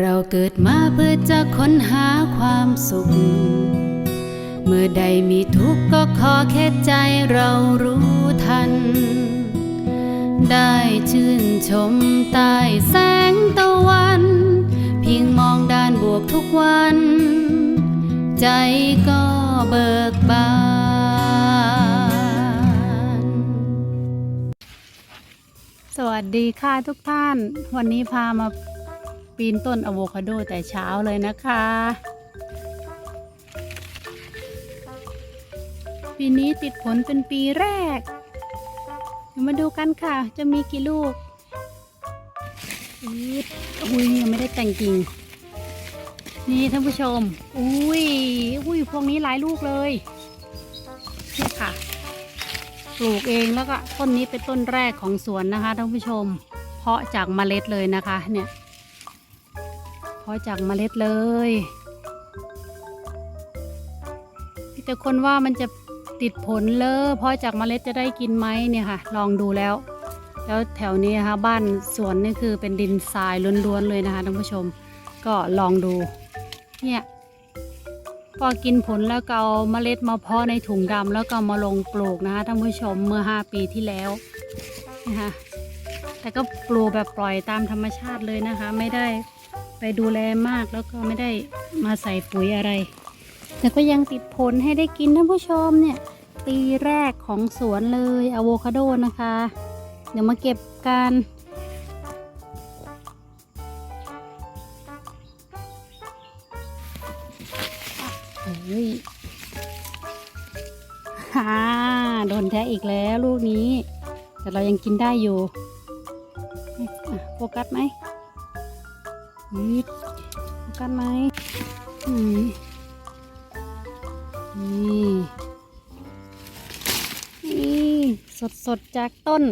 เราเกิดมาเพื่อจะค้นหาความสุข เมื่อใดมีทุกข์ก็ขอแค่ใจเรารู้ทัน ได้ชื่นชมใต้แสงตะวัน เพียงมองด้านบวกทุกวัน ใจก็เบิกบานสวัสดีค่ะทุกท่าน วันนี้พามา ปีนต้นอะโวคาโดแต่เช้าเลยนะคะ ปีนี้ติดผลเป็นปีแรก เดี๋ยวมาดูกันค่ะ จะมีกี่ลูกอุ้ยยังไม่ได้แต่งกิ่ง นี่ท่านผู้ชม อุ้ย อุ้ยพวกนี้หลายลูกเลยนี่ค่ะ ปลูกเองแล้วก็ต้นนี้เป็นต้นแรกของสวนนะคะท่านผู้ชม เพาะจากเมล็ดเลยนะคะเนี่ย เพาะจากเมล็ดเลยพี่แต่คนว่ามันจะติดผลเลยเพราะจากเมล็ดจะได้กินไหมเนี่ยค่ะ ลองดูแล้ว แล้วแถวนี้นะคะบ้านสวนนี่คือเป็นดินทรายล้วนๆเลยนะคะท่านผู้ชม ก็ลองดู เนี่ยพอกินผลแล้วก็เอาเมล็ดมาเพาะในถุงดำแล้วก็มาลงปลูกนะคะท่านผู้ชมเมื่อ 5 ปีที่แล้วนะคะแต่ก็ปลูกแบบปล่อยตามธรรมชาติเลยนะคะ ไม่ได้ ไปดูแลมากแล้วก็ไม่ได้มาใส่ปุ๋ยอะไร แต่ก็ยังติดผลให้ได้กินท่านผู้ชมเนี่ย ปีแรกของสวนเลยอะโวคาโดนะคะ เดี๋ยวมาเก็บกันเฮ้ยฮ่าโดนแทะอีกแล้วลูกนี้ แต่เรายังกินได้อยู่ โฟกัสไหม ยิดกัสไหมอืมนี่นี่สดสดๆจากต้น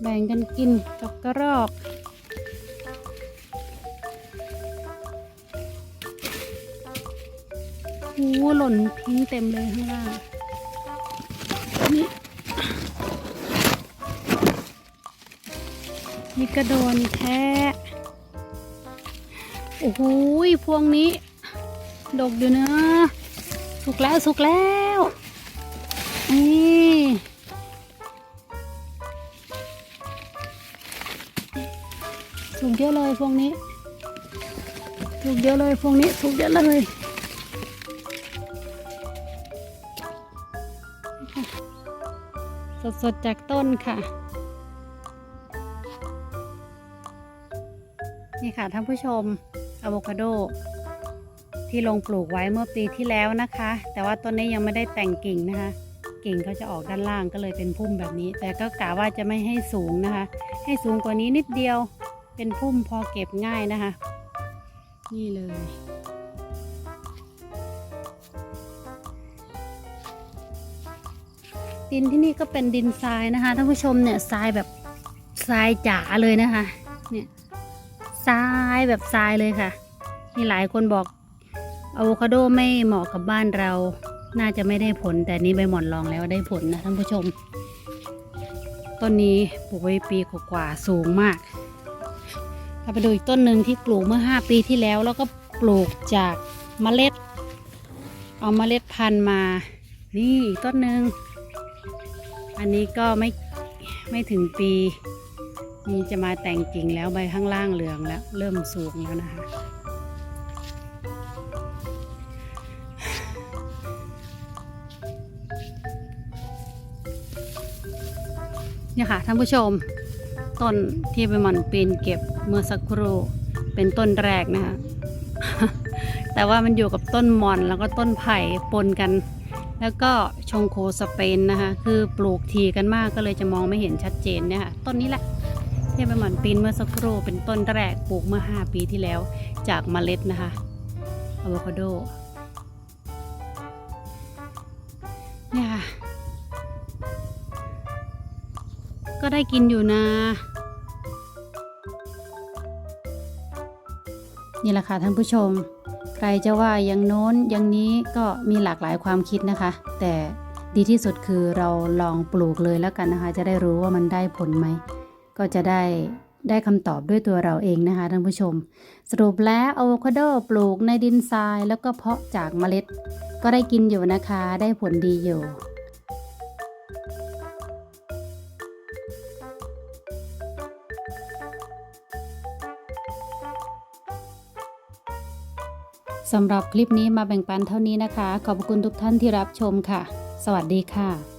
แบ่งกันกินกับกระรอกโอ้โหหล่นทิ้งเต็มเลยข้างล่างนี่ นี่กระโดนแท้โอ้โหพวงนี้ ดกอยู่นะสุกแล้วสุกแล้วนี่สุกเยอะเลยพวงนี้สุกเยอะเลยพวงนี้สุกเยอะเลยสดๆจากต้นค่ะ นี่ค่ะท่านผู้ชมอะโวคาโด ที่ลงปลูกไว้เมื่อปีที่แล้วนะคะ แต่ว่าต้นนี้ยังไม่ได้แต่งกิ่งนะคะ กิ่งเขาจะออกด้านล่างก็เลยเป็นพุ่มแบบนี้ แต่ก็กะว่าจะไม่ให้สูงนะคะ ให้สูงกว่านี้นิดเดียวเป็นพุ่มพอเก็บง่ายนะคะ นี่เลย ดินที่นี่ก็เป็นดินทรายนะคะท่านผู้ชมเนี่ยทรายแบบทรายจ๋าเลยนะคะ ทรายแบบทรายเลยค่ะ มีหลายคนบอกอะโวคาโดไม่เหมาะกับบ้านเรา น่าจะไม่ได้ผล แต่นี่ใบหมอนลองแล้วได้ผลนะท่านผู้ชม ต้นนี้ปลูกไว้ปีกว่าสูงมาก เราไปดูอีกต้นหนึ่งที่ปลูกเมื่อ 5 ปีที่แล้ว แล้วก็ปลูกจากเมล็ด เอามเมล็ดพันธุ์มา นี่อีกต้นหนึ่ง อันนี้ก็ไม่ไม่ถึงปี นี่จะมาแต่งกิ่งแล้วใบข้างล่างเหลืองแล้ว เริ่มสูงแล้วนะคะ เนี่ยค่ะท่านผู้ชม ต้นที่ไปมันปีนเก็บเมื่อสักครู่เป็นต้นแรกนะคะแต่ว่ามันอยู่กับต้นมอนแล้วก็ต้นไผ่ปนกัน แล้วก็ชงโคสเปนนะคะ คือปลูกทีกันมากก็เลยจะมองไม่เห็นชัดเจนเนี่ยค่ะ ต้นนี้แหละ ที่ไปหมันปีนเมื่อสักครู่เป็นต้นแรกปลูกเมื่อ 5 ปีที่แล้วจากเมล็ดนะคะอะโวคาโดเนี่ยค่ะ ก็ได้กินอยู่นะนี่แหละค่ะท่านผู้ชม ใครจะว่าอย่างโน้นอย่างนี้ก็มีหลากหลายความคิดนะคะ แต่ดีที่สุดคือเราลองปลูกเลยแล้วกันนะคะ จะได้รู้ว่ามันได้ผลไหม ก็จะได้ได้คำตอบด้วยตัวเราเองนะคะท่านผู้ชม สรุปแล้วอะโวคาโดปลูกในดินทราย แล้วก็เพาะจากเมล็ด ก็ได้กินอยู่นะคะ ได้ผลดีอยู่สำหรับคลิปนี้มาแบ่งปันเท่านี้นะคะ ขอบคุณทุกท่านที่รับชมค่ะ สวัสดีค่ะ